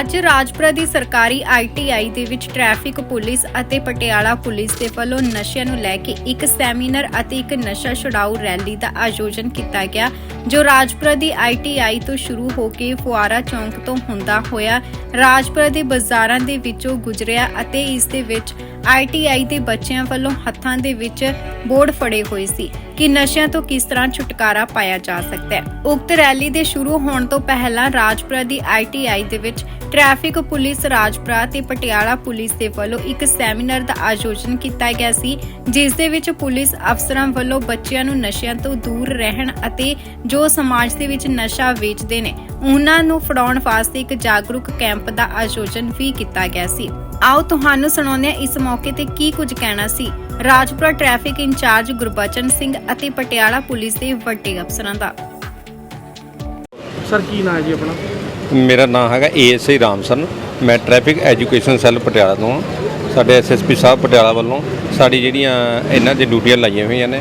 ਅੱਜ ਰਾਜਪੁਰਾ ਦੀ ਸਰਕਾਰੀ ਆਈਟੀਆਈ ਦੇ ਵਿੱਚ ਟ੍ਰੈਫਿਕ ਪੁਲਿਸ ਅਤੇ ਪਟਿਆਲਾ ਪੁਲਿਸ ਦੇ ਵੱਲੋਂ ਨਸ਼ਿਆਂ ਨੂੰ ਲੈ ਕੇ ਇੱਕ ਸੈਮੀਨਾਰ ਅਤੇ ਇੱਕ ਨਸ਼ਾ ਛੁਡਾਊ ਰੈਲੀ ਦਾ ਆਯੋਜਨ ਕੀਤਾ ਗਿਆ, ਜੋ ਰਾਜਪੁਰਾ ਦੀ ਆਈਟੀਆਈ ਤੋਂ ਸ਼ੁਰੂ ਹੋ ਕੇ ਫੁਆਰਾ ਚੌਂਕ ਤੋਂ ਹੁੰਦਾ ਹੋਇਆ, ਰਾਜਪੁਰਾ ਦੇ ਬਾਜ਼ਾਰਾਂ ਦੇ ਵਿੱਚੋਂ ਗੁਜ਼ਰਿਆ ਅਤੇ ਇਸ ਦੇ ਵਿੱਚ ਆਈਟੀਆਈ ਦੇ ਬੱਚਿਆਂ ਵੱਲੋਂ ਹੱਥਾਂ ਦੇ ਵਿੱਚ ਬੋਰਡ ਫੜੇ ਹੋਏ ਸੀ ਕਿ ਨਸ਼ਿਆਂ ਤੋਂ ਕਿਸ ਤਰ੍ਹਾਂ ਛੁਟਕਾਰਾ ਪਾਇਆ ਜਾ ਸਕਦਾ ਹੈ। ਉਕਤ ਰੈਲੀ ਦੇ ਸ਼ੁਰੂ ਹੋਣ ਤੋਂ ਪਹਿਲਾਂ ਰਾਜਪੁਰਾ ਦੀ ਆਈਟੀਆਈ ਦੇ ਵਿੱਚ ਟ੍ਰੈਫਿਕ ਪੁਲਿਸ ਰਾਜਪੁਰਾ ਤੇ ਪਟਿਆਲਾ ਪੁਲਿਸ ਦੇ ਵੱਲੋਂ ਇੱਕ ਸੈਮੀਨਾਰ ਦਾ ਆਯੋਜਨ ਕੀਤਾ ਗਿਆ ਸੀ, ਜਿਸ ਦੇ ਵਿੱਚ ਪੁਲਿਸ ਅਫਸਰਾਂ ਵੱਲੋਂ ਬੱਚਿਆਂ ਨੂੰ ਨਸ਼ਿਆਂ ਤੋਂ ਦੂਰ ਰਹਿਣ ਅਤੇ ਜੋ ਸਮਾਜ ਦੇ ਵਿੱਚ ਨਸ਼ਾ ਵੇਚਦੇ ਨੇ, ਉਹਨਾਂ ਨੂੰ ਫੜਾਉਣ ਵਾਸਤੇ ਇੱਕ ਜਾਗਰੂਕ ਕੈਂਪ ਦਾ ਆਯੋਜਨ ਵੀ ਕੀਤਾ ਗਿਆ ਸੀ। ਆਓ ਤੁਹਾਨੂੰ ਸੁਣਾਉਂਦੇ ਹਾਂ ਇਸ ਮੌਕੇ ਤੇ ਕੀ ਕੁਝ ਕਹਿਣਾ ਸੀ। ਰਾਜਪੁਰਾ ਟ੍ਰੈਫਿਕ ਇੰਚਾਰਜ ਗੁਰਬਚਨ ਸਿੰਘ ਅਤੇ ਪਟਿਆਲਾ ਪੁਲਿਸ ਦੇ ਵੱਡੇ ਅਫਸਰਾਂ ਦਾ। ਸਰ ਕੀ ਨਾਂ ਹੈ ਜੀ ਆਪਣਾ? ਮੇਰਾ ਨਾਮ ਹੈਗਾ ਏਐਸਆਈ ਰਾਮਸਰਨ ਮੈਂ ਟ੍ਰੈਫਿਕ ਐਜੂਕੇਸ਼ਨ ਸੈੱਲ ਪਟਿਆਲਾ ਤੋਂ ਹਾਂ। ਸਾਡੇ ਐਸਐਸਪੀ ਸਾਹਿਬ ਪਟਿਆਲਾ ਵੱਲੋਂ ਸਾਡੀ ਜਿਹੜੀਆਂ ਇਹਨਾਂ ਦੇ ਡਿਊਟੀਆਂ ਲਾਈਆਂ ਹੋਈਆਂ ਨੇ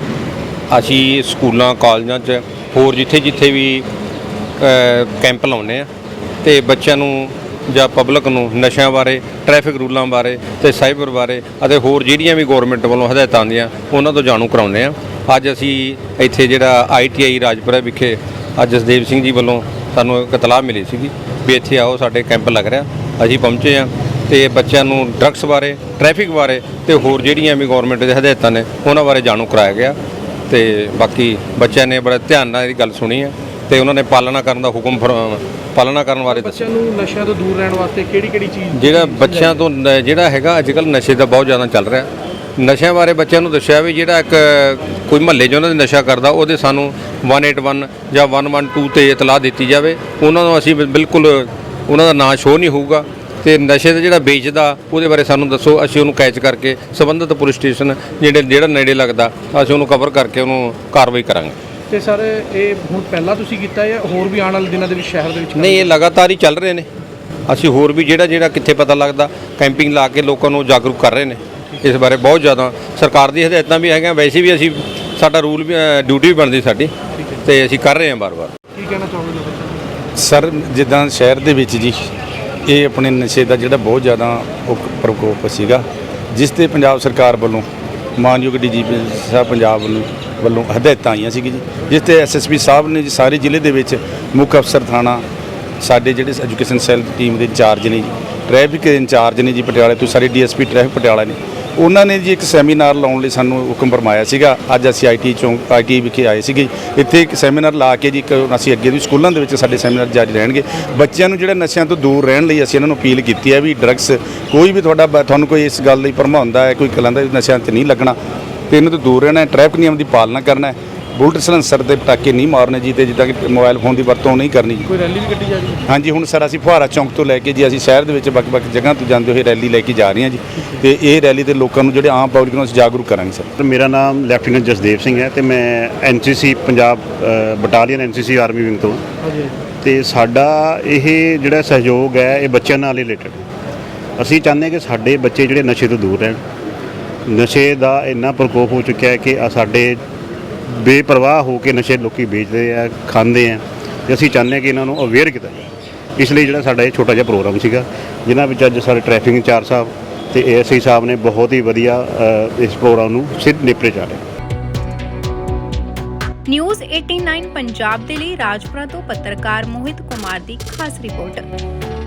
ਅਸੀਂ ਸਕੂਲਾਂ ਕਾਲਜਾਂ 'ਚ ਹੋਰ ਜਿੱਥੇ ਜਿੱਥੇ ਵੀ ਕੈਂਪ ਲਾਉਂਦੇ ਆ ਤੇ ਬੱਚਿਆਂ ਨੂੰ ਜਾਂ ਪਬਲਿਕ ਨੂੰ ਨਸ਼ਿਆਂ ਬਾਰੇ ਟ੍ਰੈਫਿਕ ਰੂਲਾਂ ਬਾਰੇ ਤੇ ਸਾਈਬਰ ਬਾਰੇ ਅਤੇ ਹੋਰ ਜਿਹੜੀਆਂ ਵੀ ਗਵਰਨਮੈਂਟ ਵੱਲੋਂ ਹਦਾਇਤਾਂ ਆਉਂਦੀਆਂ, ਉਹਨਾਂ ਤੋਂ ਜਾਣੂ ਕਰਾਉਂਦੇ ਆ ਅੱਜ ਅਸੀਂ ਇੱਥੇ ਜਿਹੜਾ ਆਈਟੀਆਈ ਰਾਜਪੁਰਾ ਵਿਖੇ ਅੱਜ ਜਸਦੇਵ ਸਿੰਘ ਜੀ ਵੱਲੋਂ ਸਾਨੂੰ ਇੱਕ ਇਤਲਾਹ ਮਿਲੀ ਸੀਗੀ ਵੀ ਇੱਥੇ ਆਓ, ਸਾਡੇ ਕੈਂਪ ਲੱਗ ਰਿਹਾ। ਅਸੀਂ ਪਹੁੰਚੇ ਆ ਤੇ ਬੱਚਿਆਂ ਨੂੰ ਡਰੱਗਸ ਬਾਰੇ ਟ੍ਰੈਫਿਕ ਬਾਰੇ ਤੇ ਹੋਰ ਜਿਹੜੀਆਂ ਵੀ ਗਵਰਨਮੈਂਟ ਦੇ ਹਦਾਇਤਾਂ ਨੇ, ਉਹਨਾਂ ਬਾਰੇ ਜਾਣੂ ਕਰਾਇਆ ਗਿਆ। ਤੇ ਬਾਕੀ ਬੱਚਿਆਂ ਨੇ ਬੜਾ ਧਿਆਨ ਨਾਲ ਇਹ ਗੱਲ ਸੁਣੀ ਹੈ। ਤੇ ਉਹਨਾਂ ਨੇ ਪਾਲਣਾ ਕਰਨ ਦਾ ਹੁਕਮ ਪਾਲਣਾ ਕਰਨ ਬਾਰੇ ਬੱਚਿਆਂ ਨੂੰ ਨਸ਼ਿਆਂ ਤੋਂ ਦੂਰ ਰਹਿਣ ਵਾਸਤੇ ਕਿਹੜੀ ਕਿਹੜੀ ਚੀਜ਼ ਜਿਹੜਾ ਬੱਚਿਆਂ ਤੋਂ ਜਿਹੜਾ ਹੈਗਾ ਅੱਜ ਕੱਲ੍ਹ ਨਸ਼ੇ ਦਾ ਬਹੁਤ ਜ਼ਿਆਦਾ ਚੱਲ ਰਿਹਾ। ਨਸ਼ਿਆਂ ਬਾਰੇ ਬੱਚਿਆਂ ਨੂੰ ਦੱਸਿਆ ਵੀ ਜਿਹੜਾ ਇੱਕ ਕੋਈ ਮਹੱਲੇ 'ਚ ਉਹਨਾਂ ਦੇ ਨਸ਼ਾ ਕਰਦਾ ਉਹਦੇ ਸਾਨੂੰ 181 ਜਾਂ 112 ਤੇ ਇਤਲਾਹ ਦਿੱਤੀ ਜਾਵੇ। ਉਹਨਾਂ ਨੂੰ ਅਸੀਂ ਬਿਲਕੁਲ ਉਹਨਾਂ ਦਾ ਨਾਂ ਸ਼ੋਅ ਨਹੀਂ ਹੋਊਗਾ ਤੇ ਨਸ਼ੇ ਦਾ ਜਿਹੜਾ ਵੇਚਦਾ ਉਹਦੇ ਬਾਰੇ ਸਾਨੂੰ ਦੱਸੋ। ਅਸੀਂ ਉਹਨੂੰ ਕੈਚ ਕਰਕੇ ਸੰਬੰਧਿਤ ਪੁਲਿਸ ਸਟੇਸ਼ਨ ਜਿਹੜੇ ਜਿਹੜਾ ਨੇੜੇ ਲੱਗਦਾ ਅਸੀਂ ਉਹਨੂੰ ਕਵਰ ਕਰਕੇ ਉਹਨੂੰ ਕਾਰਵਾਈ ਕਰਾਂਗੇ। ਤੇ ਸਰ ਇਹ ਹੁਣ ਪਹਿਲਾਂ ਤੁਸੀਂ ਕੀਤਾ ਜਾਂ ਹੋਰ ਵੀ ਆਉਣ ਵਾਲੇ ਦਿਨਾਂ ਦੇ ਵਿੱਚ ਸ਼ਹਿਰ ਦੇ ਵਿੱਚ ਨਹੀਂ ਇਹ ਲਗਾਤਾਰ ਹੀ ਚੱਲ ਰਹੇ ਨੇ। ਅਸੀਂ ਹੋਰ ਵੀ ਜਿਹੜਾ ਜਿਹੜਾ ਕਿੱਥੇ ਪਤਾ ਲੱਗਦਾ ਕੈਂਪਿੰਗ ਲਾ ਕੇ ਲੋਕਾਂ ਨੂੰ ਜਾਗਰੂਕ ਕਰ ਰਹੇ ਨੇ। ਇਸ ਬਾਰੇ ਬਹੁਤ ਜ਼ਿਆਦਾ ਸਰਕਾਰ ਦੀ ਹਦਾਇਤਾਂ ਵੀ ਹੈਗੀਆਂ। ਵੈਸੇ ਵੀ ਅਸੀਂ ਸਾਡਾ ਰੂਲ ਵੀ ਡਿਊਟੀ ਵੀ ਬਣਦੀ ਸਾਡੀ। ਤੇ ਅਸੀਂ ਕਰ ਰਹੇ ਹਾਂ ਬਾਰ-ਬਾਰ। ਕੀ ਕਹਿਣਾ ਨੂੰ? ਸਰ ਜਿੱਦਾਂ ਸ਼ਹਿਰ ਦੇ ਵਿੱਚ ਜੀ ਇਹ ਆਪਣੇ ਨਸ਼ੇ ਦਾ ਜਿਹੜਾ ਬਹੁਤ ਜ਼ਿਆਦਾ ਉਹ ਪ੍ਰਕੋਪ ਸੀਗਾ ਜਿਸ ਤੇ ਪੰਜਾਬ ਸਰਕਾਰ ਵੱਲੋਂ ਮਾਨਯੋਗ ਡੀਜੀਪੀ ਸਾਹਿਬ ਪੰਜਾਬ ਵੱਲੋਂ ਵੱਲੋਂ ਹਦਾਇਤਾਂ ਆਈਆਂ ਸੀਗੀ ਜੀ, ਜਿਸ ਤੇ ਐਸਐਸਪੀ ਸਾਹਿਬ ਨੇ ਜੀ ਸਾਰੇ ਜ਼ਿਲ੍ਹੇ ਦੇ ਵਿੱਚ ਮੁੱਖ ਅਫਸਰ ਥਾਣਾ, ਸਾਡੇ ਜਿਹੜੇ ਐਜੂਕੇਸ਼ਨ ਸੈੱਲ ਟੀਮ ਦੇ ਇੰਚਾਰਜ ਨੇ ਜੀ, ਟ੍ਰੈਫਿਕ ਦੇ ਇੰਚਾਰਜ ਨੇ ਜੀ ਪਟਿਆਲੇ ਤੋਂ, ਸਾਰੇ ਡੀਐਸਪੀ ਟ੍ਰੈਫਿਕ ਪਟਿਆਲਾ ਨੇ। ਉਹਨਾਂ ਨੇ ਜੀ ਇੱਕ ਸੈਮੀਨਾਰ ਲਾਉਣ ਲਈ ਸਾਨੂੰ ਹੁਕਮ ਫਰਮਾਇਆ ਸੀਗਾ, ਅੱਜ ਅਸੀਂ ਆਈਟੀ ਚੌਂਕ ਆਈਟੀ ਵਿਖੇ ਆਏ ਸੀਗੇ। ਇੱਥੇ ਇੱਕ ਸੈਮੀਨਾਰ ਲਾ ਕੇ ਜੀ ਇੱਕ ਅਸੀਂ ਅੱਗੇ ਵੀ ਸਕੂਲਾਂ ਦੇ ਵਿੱਚ ਸਾਡੇ ਸੈਮੀਨਾਰ ਜਾਰੀ ਰਹਿਣਗੇ। ਬੱਚਿਆਂ ਨੂੰ ਜਿਹੜੇ ਨਸ਼ਿਆਂ ਤੋਂ ਦੂਰ ਰਹਿਣ ਲਈ ਅਸੀਂ ਇਹਨਾਂ ਨੂੰ ਅਪੀਲ ਕੀਤੀ ਹੈ ਵੀ ਡਰੱਗਸ ਕੋਈ ਵੀ ਤੁਹਾਡਾ ਬ- ਤੁਹਾਨੂੰ ਕੋਈ ਇਸ ਗੱਲ ਲਈ ਭਰਮਾਉਂਦਾ ਹੈ, ਕੋਈ ਕਲਾਂਦਾ ਨਸ਼ਿਆਂ 'ਚ ਨਹੀਂ ਲੱਗਣਾ ਤੇ ਇਹਨਾਂ ਤੋਂ ਦੂਰ ਰਹਿਣਾ ਹੈ ਟ੍ਰੈਫਿਕ ਨਿਯਮ ਦੀ ਪਾਲਣਾ ਕਰਨਾ ਹੈ। ਬੁਲਟ ਸਲੈਂਸਰ ਦੇ ਪਟਾਕੇ ਨਹੀਂ ਮਾਰਨੇ ਜੀ ਤੇ ਜਿੱਦਾਂ ਕਿ ਮੋਬਾਈਲ ਫੋਨ ਦੀ ਵਰਤੋਂ ਨਹੀਂ ਕਰਨੀ ਜੀ। ਕੋਈ ਰੈਲੀ ਵੀ ਕੱਢੀ ਜਾ ਰਹੀ ਹੈ? ਹਾਂਜੀ ਹੁਣ ਸਰ ਅਸੀਂ ਫੁਹਾਰਾ ਚੌਂਕ ਤੋਂ ਲੈ ਕੇ ਜੀ ਅਸੀਂ ਸ਼ਹਿਰ ਦੇ ਵਿੱਚ ਵੱਖ-ਵੱਖ ਜਗ੍ਹਾ ਤੋਂ ਜਾਂਦੇ ਹੋਏ ਰੈਲੀ ਲੈ ਕੇ ਜਾ ਰਹੇ ਹਾਂ ਜੀ। ਤੇ ਇਹ ਰੈਲੀ ਦੇ ਲੋਕਾਂ ਨੂੰ ਜਿਹੜੇ ਆਮ ਪਬਲਿਕ ਨੂੰ ਅਸੀਂ ਜਾਗਰੂਕ ਕਰਾਂਗੇ ਸਰ। ਮੇਰਾ ਨਾਮ ਲੈਫਟੀਨੈਂਟ ਜਸਦੇਵ ਸਿੰਘ ਹੈ ਤੇ ਮੈਂ NCC Punjab battalion NCC army wing ਤੋਂ ਤੇ ਸਾਡਾ ਇਹ ਜਿਹੜਾ ਸਹਿਯੋਗ ਹੈ ਇਹ ਬੱਚਿਆਂ ਨਾਲ ਰਿਲੇਟਡ ਅਸੀਂ ਚਾਹੁੰਦੇ ਹਾਂ ਕਿ ਸਾਡੇ ਬੱਚੇ ਜਿਹੜੇ ਨਸ਼ੇ ਤੋਂ ਦੂਰ ਰਹਿਣ। ਨਸ਼ੇ ਦਾ ਇੰਨਾ ਪ੍ਰਕੋਪ ਹੋ ਚੁੱਕਿਆ ਹੈ ਕਿ ਆ ਸਾਡੇ ਬੇਪਰਵਾਹ ਹੋ ਕੇ ਨਸ਼ੇ ਲੋਕੀ ਵੇਚਦੇ ਆ, ਖਾਂਦੇ ਆ। ਤੇ ਅਸੀਂ ਚਾਹੁੰਦੇ ਹਾਂ ਕਿ ਇਹਨਾਂ ਨੂੰ ਅਵੇਅਰ ਕੀਤਾ ਜਾਵੇ। ਇਸ ਲਈ ਜਿਹੜਾ ਸਾਡਾ ਇਹ ਛੋਟਾ ਜਿਹਾ ਪ੍ਰੋਗਰਾਮ ਸੀਗਾ, ਜਿਨ੍ਹਾਂ ਵਿੱਚ ਅੱਜ ਸਾਡੇ ਟ੍ਰੈਫਿਕ ਇੰਚਾਰਜ ਸਾਹਿਬ ਤੇ ਏਐਸਆਈ ਸਾਹਿਬ ਨੇ ਬਹੁਤ ਹੀ ਵਧੀਆ ਇਸ ਪ੍ਰੋਗਰਾਮ ਨੂੰ ਸਿੱਧ ਨੇਪਰੇ ਚਾੜਿਆ ਨਿਊਜ਼ 89 ਪੰਜਾਬ ਦੇ ਲਈ ਰਾਜਪੁਰਾ ਤੋਂ ਪੱਤਰਕਾਰ ਮੋਹਿਤ ਕੁਮਾਰ ਦੀ ਖਾਸ ਰਿਪੋਰਟ।